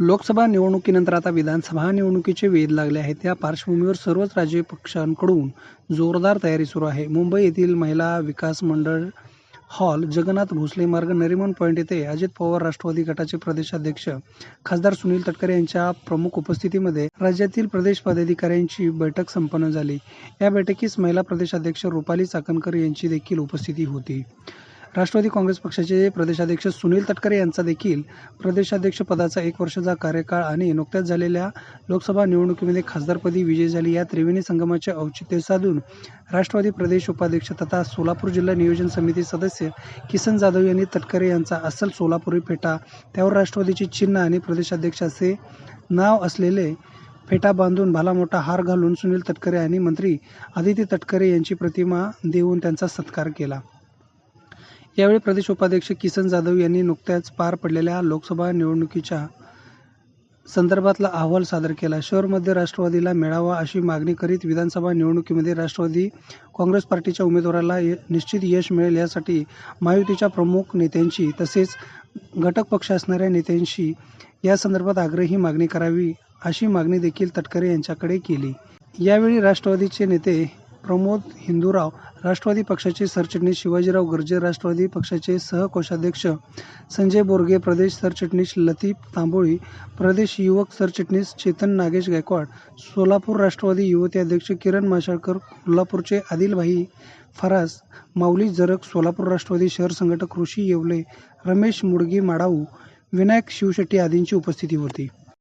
लोकसभा निवडणुकीनंतर आता विधानसभा निवडणुकीचे वेध लागले आहेत. त्या पार्श्वभूमीवर सर्वच राजकीय पक्षांकडून जोरदार तयारी सुरू आहे. मुंबई येथील महिला विकास मंडळ हॉल जगन्नाथ भोसले मार्ग नरिमन पॉईंट येथे अजित पवार राष्ट्रवादी गटाचे प्रदेशाध्यक्ष खासदार सुनील तटकरे यांच्या प्रमुख उपस्थितीमध्ये राज्यातील प्रदेश पदाधिकाऱ्यांची बैठक संपन्न झाली. या बैठकीस महिला प्रदेशाध्यक्ष रुपाली चाकणकर यांची देखील उपस्थिती होती. राष्ट्रवादी काँग्रेस पक्षाचे प्रदेशाध्यक्ष सुनील तटकरे यांचा देखील प्रदेशाध्यक्षपदाचा एक वर्षाचा कार्यकाळ आणि नुकत्याच झालेल्या लोकसभा निवडणुकीमध्ये खासदारपदी विजय झाली. या त्रिवेणी संगमाचे औचित्य साधून राष्ट्रवादी प्रदेश उपाध्यक्ष तथा सोलापूर जिल्हा नियोजन समिती सदस्य किसन जाधव यांनी तटकरे यांचा अस्सल सोलापुरी फेटा त्यावर राष्ट्रवादीचे चिन्ह आणि प्रदेशाध्यक्ष असे नाव असलेले फेटा बांधून भाला मोठा हार घालून सुनील तटकरे आणि मंत्री आदिती तटकरे यांची प्रतिमा देऊन त्यांचा सत्कार केला. यावेळी प्रदेश उपाध्यक्ष किसन जाधव यांनी नुकत्याच पार पडलेल्या लोकसभा निवडणुकीच्या संदर्भातला अहवाल सादर केला. शहरमध्ये राष्ट्रवादीला मिळावा अशी मागणी करीत विधानसभा निवडणुकीमध्ये राष्ट्रवादी काँग्रेस पार्टीच्या उमेदवाराला य- निश्चित यश मिळेल यासाठी महायुतीच्या प्रमुख नेत्यांची तसेच घटक पक्ष असणाऱ्या नेत्यांशी या संदर्भात आग्रही मागणी करावी अशी मागणी देखील तटकरे यांच्याकडे केली. यावेळी राष्ट्रवादीचे नेते प्रमोद हिंदूराव राष्ट्रवादी पक्षाचे सरचिटणीस शिवाजीराव गर्जे राष्ट्रवादी पक्षाचे सहकोषाध्यक्ष संजय बोरगे प्रदेश सरचिटणीस लतीफ तांबोळी प्रदेश युवक सरचिटणीस चेतन नागेश गायकवाड सोलापूर राष्ट्रवादी युवती अध्यक्ष किरण माशाळकर कोल्हापूरचे आदिलभाई फरास माऊली जरक सोलापूर राष्ट्रवादी शहर संघटक ऋषी येवले रमेश मुडगी माडाऊ विनायक शिवशेट्टी आदींची उपस्थिती होती.